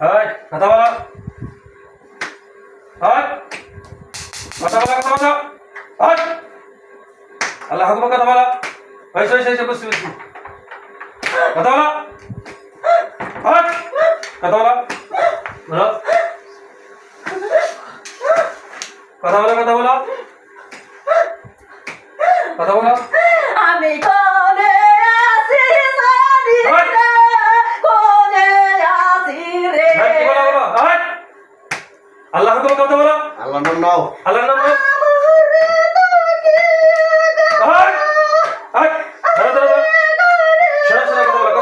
High কথা বলো। High কথা বলো কথা বলো। হাই আল্লাহ হুকুম কথা বলো। হয়েছে হয়েছে হয়েছে, বুঝছি বুঝছি। কথা বলো। হাই কথা বলো। বলো। কথা বলো কথা বলো। কথা বলো। আমি কোনে আছি জানি ওই! রে কোনে আছি রে হাই কি বলো বলো হাই আল্লাহ হুকুম কথা বলো আল্লাহ নাম নাও। আল্লাহর নাম?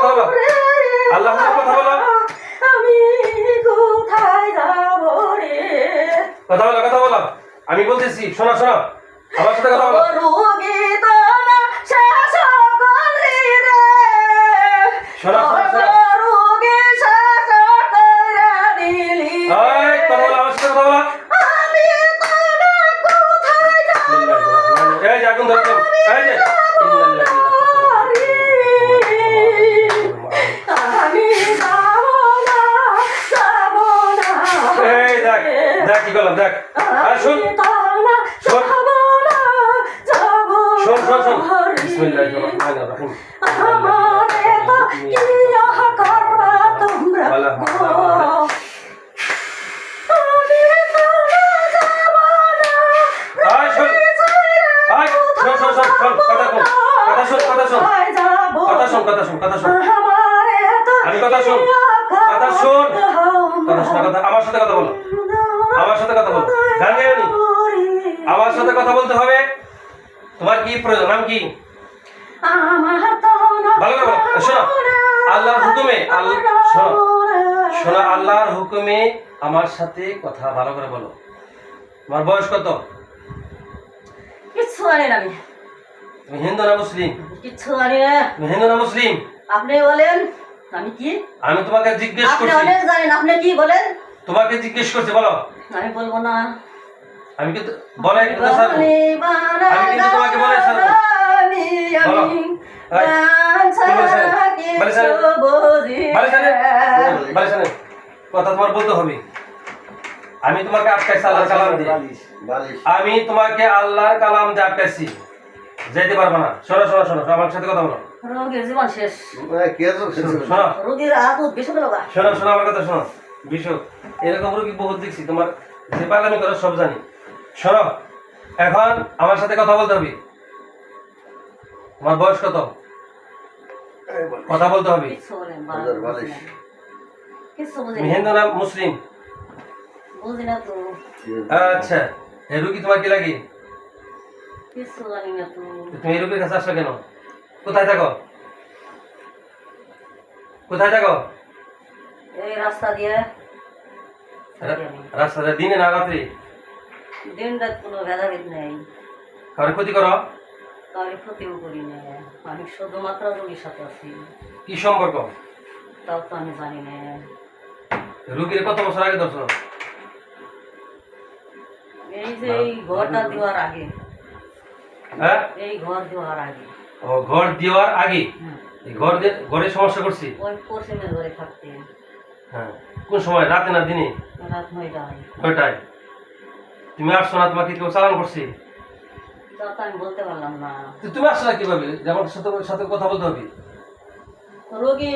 বলো আল্লাহ কথা বলো। আমি কোথায় যাব রে? কথা বলো কথা বলো। আমি বলতেছি শোনা শোনা। আমার সাথে কথা বলো। আগুন ধরছো এই যে দেখ দেখ কি করলাম দেখ আর শোন শোন। শোন শোন শোন বিসমিল্লাহির রহমানির রহিম আমারে তো কি করবা তোমরা বলা, গো? বলা, বলা। আমি তো যাব না আয় শোন আয় শোন শোন শোন শোন কথা শোন কথা শোন কথা শোন কোথায় যাব? কথা শোন কথা শোন কথা শোন। আমি কথা শোন। কথা শোন। কথা শোন কথা আমার সাথে কথা বলো। আমার সাথে কথা বলো। গান গাইও নি? আমার সাথে কথা বলতে হবে। তোমার কি প্রয়োজন? নাম কি? আমার ভালো করে বলো। শোনো। আল্লাহর হুকুমে শোনো। শোনো আল্লাহর হুকুমে আমার সাথে কথা ভালো করে বলো। তোমার বয়স কত? না আমি। তুমি হিন্দু না মুসলিম? কিচ্ছু জানি না। তুমি হিন্দু না মুসলিম? আপনি বলেন আমি কি? আমি তোমাকে জিজ্ঞেস আপনি অনেক জানেন আপনি কি বলেন? তোমাকে জিজ্ঞেস করছি বলো। আমি বলব না। আমি কিন্তু বলে কিন্তু স্যার। আমি কিন্তু তোমাকে বলে ছাড়বো। আমি বলো। কথা তোমার বলতে হবে। তোমাকে আটকাইছি আল্লাহর কালাম দিয়ে। আমি তোমাকে আল্লাহর কালাম দিয়ে আটকাইছি। যেতে পারব না। শোনো শোনো শোনো আমার সাথে কথা বলো। রোগীর জীবন শেষ। এ, কে তো শোনো রোগীর লোক শোনো শোনো আমার কথা শোনো। এরকম রোগী বহুত দেখছি তোমার যে পাগলামি করো সব জানি। শোনো এখন আমার সাথে কথা বলতে হবে। তোমার বয়স কত? কথা বলতে হবে। হিন্দু না। মুসলিম। বুঝি না তো। আচ্ছা রুগী তোমার কি লাগে? কিচ্ছু জানি না তো তুমি রুগীর কাছে আসছো কেন? কোথায় থাকো? কোথায় থাকো? এই রাস্তা দিয়ে। রাস্তাতে দিনে না রাত্রি? দিন রাত কোনো ভেদাভেদ নেই। কারও ক্ষতি করো? কাউকে ক্ষতিও করি না। আমি শুধুমাত্র রোগীর সাথে আছি। কি সম্পর্ক? তাও তো আমি জানি না। রুগীর কত বছর আগে ধরছো? এই যে এই ঘরটা দেওয়ার আগে। হ্যাঁ? এই ঘর দেওয়ার আগে। ও ঘর দেওয়ার আগে? ঘর ঘরে সমস্যা করছি? ওই পশ্চিমের ঘরে থাকতে। হ্যাঁ। কোন সময়? রাতে না দিনে? রাত নয়টায় নয়টায়? তুমি আসছো না তোমাকে কেউ চালান করছি? আমি বলতে পারলাম না। তুমি আসছো না কীভাবে? যে আমার সাথে সাথে কথা বলতে হবে। রোগী